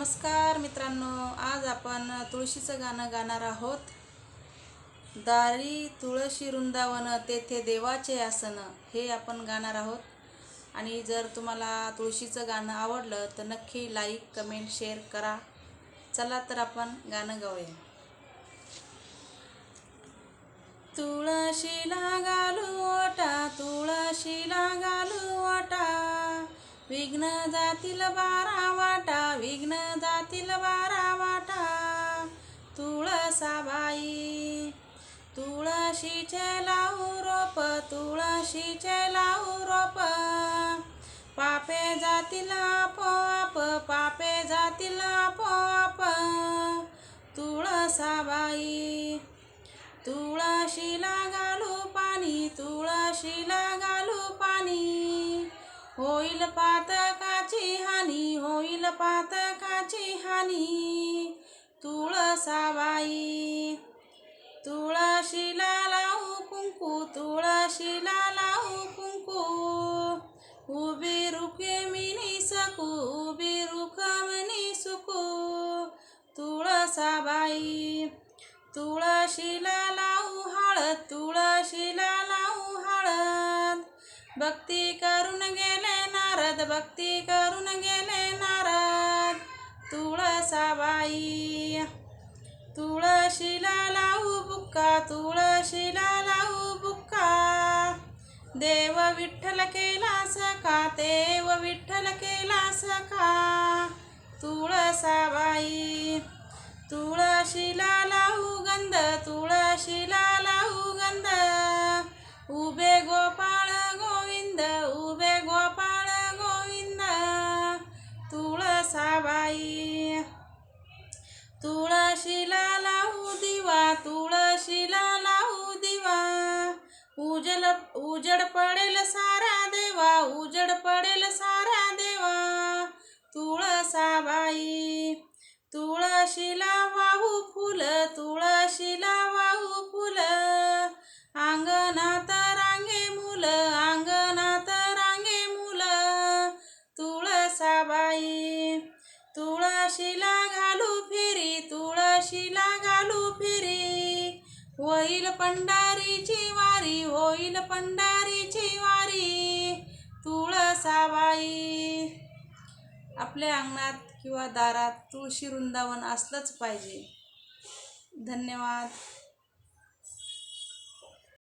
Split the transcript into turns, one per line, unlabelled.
नमस्कार मित्रांनो आज आपण तुळशीचं गाणं गाणार आहोत. दारी तुळशी वृंदावन तेथे देवाचे आसन हे आपण गाणार आहोत. आणि जर तुम्हाला तुळशीचं गाणं आवडलं तर नक्की लाईक कमेंट शेअर करा. चला तर आपण गाणं गाऊया. तुळशीला घालू ओटा तुळशीला घालू विघ्न जातील बारा वाटा विघ्न जातील बारा वाटा. तुळसाबाई तुळशीचे लावू रोप तुळशीचे लावू रोप. पापे जातील आपोआप पापे जातील आपोआप. तुळसाबाई तुळशीला घालू पाणी तुळशीला घालू पाणी. होईल पातकाची हानी होईल पातकाची हानी. तुळसाबाई तुळशीला लावू कुंकू तुळशीला लावू कुंकू. उभी रुक्मिणी सकू उभी मिनी सुकू. तुळसाबाई तुळशीला भक्ती करून गेले नारद भक्ती करून गेले नारद. तुळसाबाई तुळशीला लावू बुक्का तुळशीला लावू बुक्का. देव विठ्ठल केला सखा देव विठ्ठल केला सखा. तुळसाबाई तुळशीला लावू दिवा. उजल उजड पडेल सारा देवा उजड पडेल सारा देवा. तुळसाबाई तुळशीला वाहू फुल तुळशीला वाहू फुल. अंगणात रांगे मुल अंगणात रांगे मुल. तुळसाबाई तुळशीला घालू फिरी तुळशीला घालू फिरी. होईल पंढारीची वारी होईल पंढारीची वारी तुळसाबाई. आपल्या अंगणात किंवा दारात तुळशी वृंदावन असलंच पाहिजे. धन्यवाद.